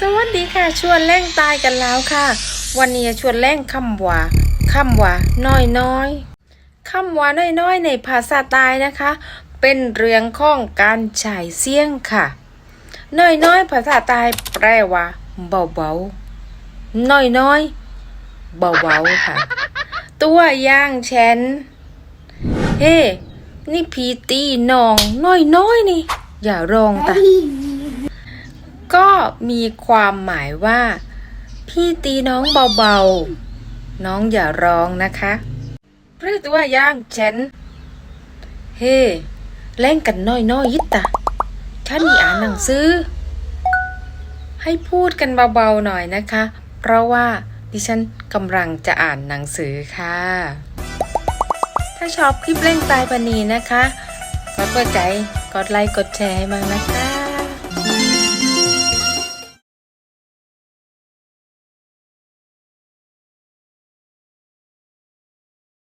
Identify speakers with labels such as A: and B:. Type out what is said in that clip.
A: สวัสดีค่ะชวนเล่งตายกันแล้วค่ะ วันนี้ชวนเล่งคำว่าคำว่าน้อยน้อยคำว่าน้อยน้อยในภาษาใตายนะคะ เป็นเรื่องของการฉายเสียงค่ะ น้อยน้อยภาษาใตายแปลว่าเบาเบาน้อยน้อยเบาเบาค่ะ ตัวอย่างเช่นเฮ้นี่พีตีน้องน้อยน้อยนี่ อย่าร้องตะ ก็มีความหมายว่า พี่ตีน้องเบาๆ น้องอย่าร้องนะคะหรือตัวย่างเช่นเฮ้เล่นกันน้อยๆยิตะฉันมีอ่านหนังสือ ให้พูดกันเบาๆหน่อยนะคะ เพราะว่าดิฉันกำลังจะอ่านหนังสือค่ะ ถ้าชอบคลิปเล่นตายปนีนะคะ กดเปิดใจ กดไลค์ กดแชร์ให้บ้างนะคะ